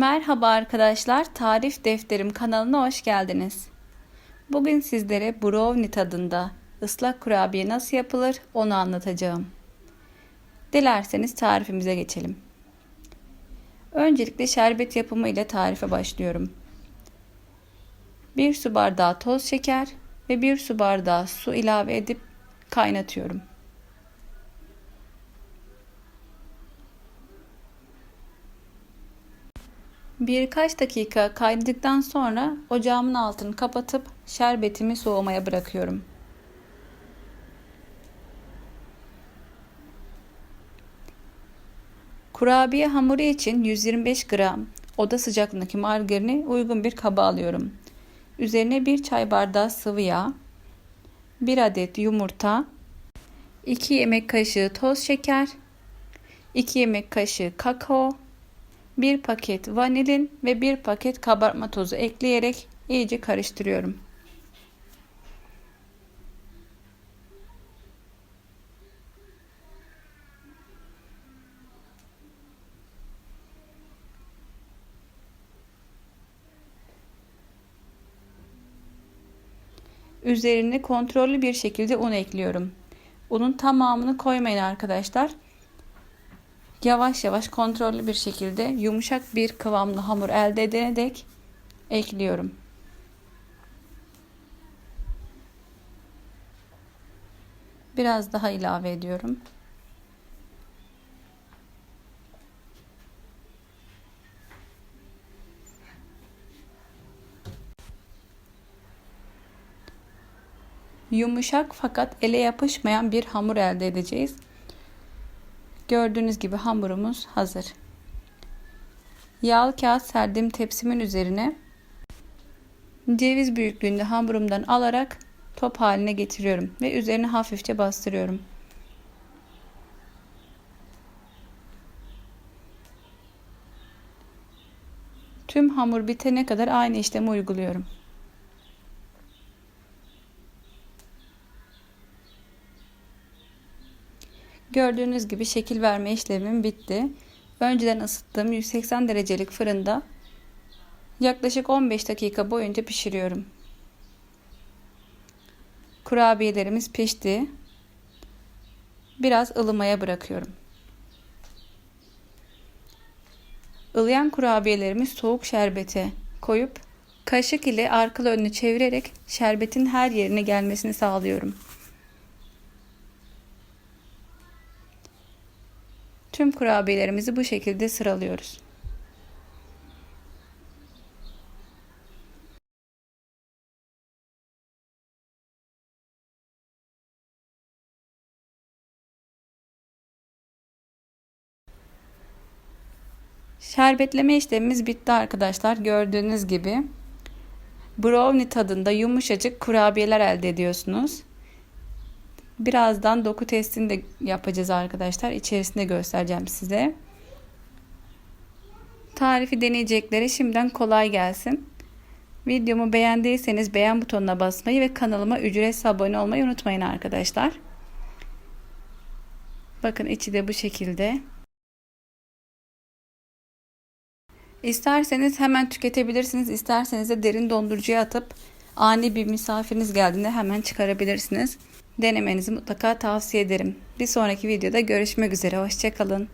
Merhaba arkadaşlar, Tarif Defterim kanalına hoş geldiniz. Bugün sizlere brownie tadında ıslak kurabiye nasıl yapılır onu anlatacağım. Dilerseniz tarifimize geçelim. Öncelikle şerbet yapımı ile tarife başlıyorum. 1 su bardağı toz şeker ve 1 su bardağı su ilave edip kaynatıyorum. Birkaç dakika kaynadıktan sonra ocağımın altını kapatıp şerbetimi soğumaya bırakıyorum. Kurabiye hamuru için 125 gram oda sıcaklığındaki margarini uygun bir kaba alıyorum. Üzerine 1 çay bardağı sıvı yağ, 1 adet yumurta, 2 yemek kaşığı toz şeker, 2 yemek kaşığı kakao, 1 paket vanilin ve 1 paket kabartma tozu ekleyerek iyice karıştırıyorum. Üzerine kontrollü bir şekilde un ekliyorum. Unun tamamını koymayın arkadaşlar. Yavaş yavaş kontrollü bir şekilde yumuşak bir kıvamlı hamur elde edene dek ekliyorum. Biraz daha ilave ediyorum. Yumuşak fakat ele yapışmayan bir hamur elde edeceğiz. Gördüğünüz gibi hamurumuz hazır. Yağlı kağıt serdiğim tepsimin üzerine ceviz büyüklüğünde hamurumdan alarak top haline getiriyorum ve üzerine hafifçe bastırıyorum. Tüm hamur bitene kadar aynı işlemi uyguluyorum. Gördüğünüz gibi şekil verme işlemim bitti. Önceden ısıttığım 180 derecelik fırında yaklaşık 15 dakika boyunca pişiriyorum. Kurabiyelerimiz pişti. Biraz ılımaya bırakıyorum. Ilıyan kurabiyelerimi soğuk şerbete koyup kaşık ile arkalı önünü çevirerek şerbetin her yerine gelmesini sağlıyorum. Tüm kurabiyelerimizi bu şekilde sıralıyoruz. Şerbetleme işlemimiz bitti arkadaşlar. Gördüğünüz gibi brownie tadında yumuşacık kurabiyeler elde ediyorsunuz. Birazdan doku testini de yapacağız arkadaşlar. İçerisinde göstereceğim size. Tarifi deneyeceklere şimdiden kolay gelsin. Videomu beğendiyseniz beğen butonuna basmayı ve kanalıma ücretsiz abone olmayı unutmayın arkadaşlar. Bakın içi de bu şekilde. İsterseniz hemen tüketebilirsiniz. İsterseniz de derin dondurucuya atıp ani bir misafiriniz geldiğinde hemen çıkarabilirsiniz. Denemenizi mutlaka tavsiye ederim. Bir sonraki videoda görüşmek üzere. Hoşçakalın.